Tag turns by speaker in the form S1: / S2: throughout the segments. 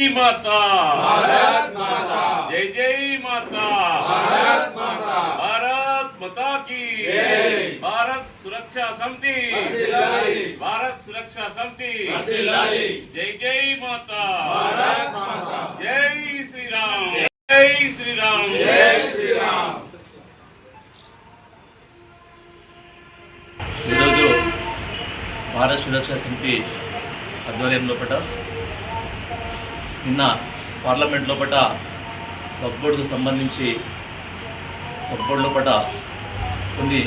S1: జై మాతా
S2: भारत माता
S1: జై జై మాతా
S2: भारत माता
S1: భారత్ మాతా की
S2: జై.
S1: భారత్ సురక్షా సమితి
S2: వర్ధిల్లాలి.
S1: భారత్ సురక్షా సమితి
S2: వర్ధిల్లాలి.
S1: జై జై మాతా
S2: भारत माता
S1: జై శ్రీరామ్ జై శ్రీరామ్
S2: जय श्री राम
S3: ఈరోజు భారత్ సురక్షా సమితి ఆధ్వర్యం లోపల నిన్న పార్లమెంట్ లోపల వక్ఫ్ సంబంధించి వక్ఫ్ లోపల కొన్ని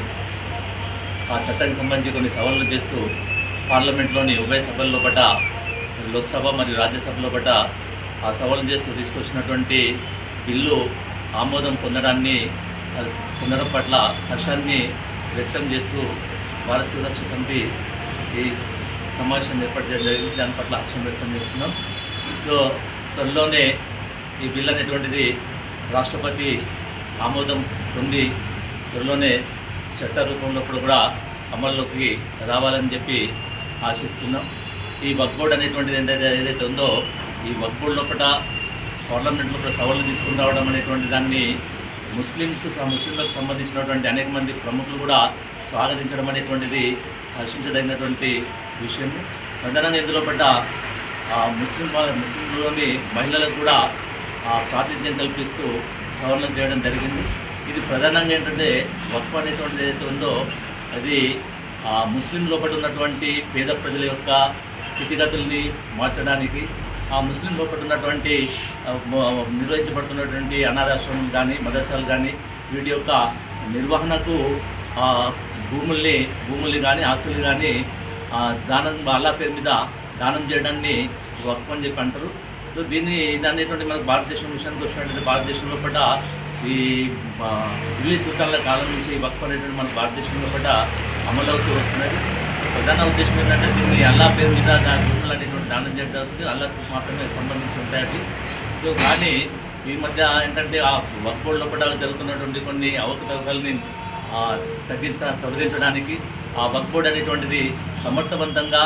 S3: ఆ చట్టానికి సంబంధించి కొన్ని సవాళ్ళు చేస్తూ పార్లమెంట్లోని ఉభయ సభల్లో పట లోక్సభ మరియు రాజ్యసభలో పట ఆ సవాళ్ళు చేస్తూ తీసుకొచ్చినటువంటి బిల్లు ఆమోదం పొందడాన్ని పొందడం పట్ల హర్షాన్ని వ్యక్తం చేస్తూ భారత సురక్ష సమితి ఈ సమావేశం ఏర్పాటు చేయడం జరిగింది. దాని పట్ల హర్షం వ్యక్తం చేస్తున్నాం. సో త్వరలోనే ఈ బిల్ అనేటువంటిది రాష్ట్రపతి ఆమోదం పొంది త్వరలోనే చట్ట రూపంలో కూడా అమల్లోకి రావాలని చెప్పి ఆశిస్తున్నాం. ఈ వక్ బోర్డ్ అనేటువంటిది ఏంటంటే ఏదైతే ఉందో ఈ వక్ బోర్డు లోపల పార్లమెంట్లో కూడా సవాళ్ళు తీసుకుని రావడం అనేటువంటి దాన్ని ముస్లింకు ముస్లింలకు సంబంధించినటువంటి అనేక మంది ప్రముఖులు కూడా స్వాగతించడం అనేటువంటిది హర్షించదగినటువంటి విషయం ప్రధానంగా ఇందులో పడ్డ ముస్లిం ముస్లింలోని మహిళలకు కూడా ప్రాతినిధ్యం కల్పిస్తూ సవరణ చేయడం జరిగింది. ఇది ప్రధానంగా ఏంటంటే వక్ఫ్ అనేటువంటిది ఏదైతే ఉందో అది ముస్లిం లోపల ఉన్నటువంటి పేద ప్రజల యొక్క స్థితిగతుల్ని మార్చడానికి ఆ ముస్లిం లోపల ఉన్నటువంటి నిర్వహించబడుతున్నటువంటి అనాథాశ్రమం కానీ మదర్సాలు కానీ వీటి యొక్క నిర్వహణకు భూముల్ని భూముల్ని కానీ ఆస్తుల్ని కానీ దానం అల్లా పేరు మీద దానం చేయడాన్ని వక్ఫ్ అని చెప్పి అంటారు. సో దీన్ని ఇది అనేటువంటి మనకు భారతదేశం విషయానికి వచ్చినటువంటి భారతదేశంలో పట్ల ఈ ఇంగ్లీష్ ఢిల్లీ కాలం నుంచి ఈ వక్ఫ్ అనేటువంటి మన భారతదేశంలో పట్ల అమలవుతూ వస్తున్నది. ప్రధాన ఉద్దేశం ఏంటంటే దీన్ని అల్లా పేరు మీద దాని అనేటువంటి దానం చేయడానికి అల్లాకు మాత్రమే సంబంధించి ఉంటాయి సో కానీ ఈ మధ్య ఏంటంటే ఆ వర్క్ బోర్డు లోపల జరుగుతున్నటువంటి కొన్ని అవకతవకల్ని తగ్గించ తొలగించడానికి ఆ వర్క్ అనేటువంటిది సమర్థవంతంగా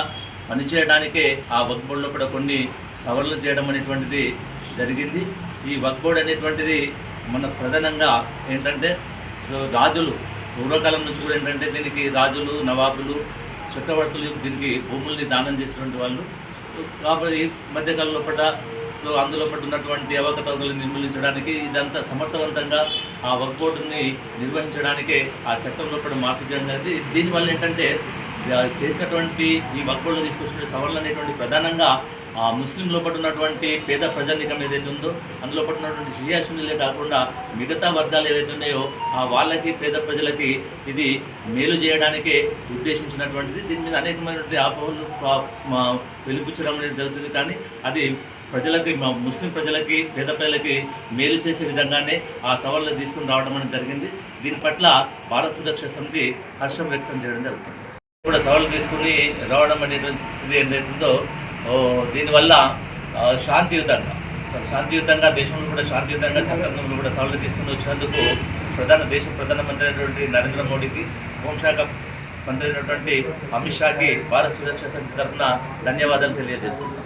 S3: పనిచేయడానికే ఆ వర్క్ బోర్డులో కూడా కొన్ని సవరణలు చేయడం అనేటువంటిది జరిగింది. ఈ వర్క్ బోర్డు అనేటువంటిది మన ప్రధానంగా ఏంటంటే రాజులు పూర్వకాలం నుంచి కూడా ఏంటంటే దీనికి రాజులు నవాబులు చక్రవర్తులు దీనికి భూముల్ని దానం చేసినటువంటి వాళ్ళు. కాబట్టి ఈ మధ్యకాలంలో పడ్డ సో అందులో పట్టు ఉన్నటువంటి అవకతవకలు నిర్మూలించడానికి ఇదంతా సమర్థవంతంగా ఆ వర్క్ బోర్డుని నిర్వహించడానికే ఆ చట్టంలో కూడా మార్పు చేయడం జరిగింది. దీనివల్ల ఏంటంటే చేసినటువంటి ఈ వర్క్ తీసుకొచ్చిన సవరణ అనేటువంటి ప్రధానంగా ఆ ముస్లిం లోపల ఉన్నటువంటి పేద ప్రజానికం ఏదైతే ఉందో అందులో పట్ల ఉన్నటువంటి శ్రీయాసునిలే కాకుండా మిగతా వర్గాలు ఏదైతే ఉన్నాయో ఆ వాళ్ళకి పేద ప్రజలకి ఇది మేలు చేయడానికే ఉద్దేశించినటువంటిది. దీని మీద అనేకమైనటువంటి ఆపోహలు పా- వెలిపించడం అనేది జరుగుతుంది. కానీ అది ప్రజలకి మా ముస్లిం ప్రజలకి పేద ప్రజలకి మేలు చేసే విధంగానే ఆ సవాళ్ళు తీసుకుని రావడం అనేది జరిగింది. దీని పట్ల భారత సురక్ష సమితి హర్షం వ్యక్తం చేయడం జరుగుతుంది. కూడా సవాళ్ళు తీసుకుని రావడం అనేటువంటిది ఏంటంటుందో దీనివల్ల శాంతియుతంగా శాంతియుతంగా దేశంలో కూడా శాంతియుతంగా చట్టంలో కూడా సవాళ్ళు తీసుకుని వచ్చినందుకు ప్రధాన దేశ ప్రధానమంత్రి అయినటువంటి నరేంద్ర మోడీకి హోంశాఖ మంత్రి అయినటువంటి అమిత్ షాకి భారత సురక్ష సమితి తరఫున ధన్యవాదాలు తెలియజేస్తున్నాను.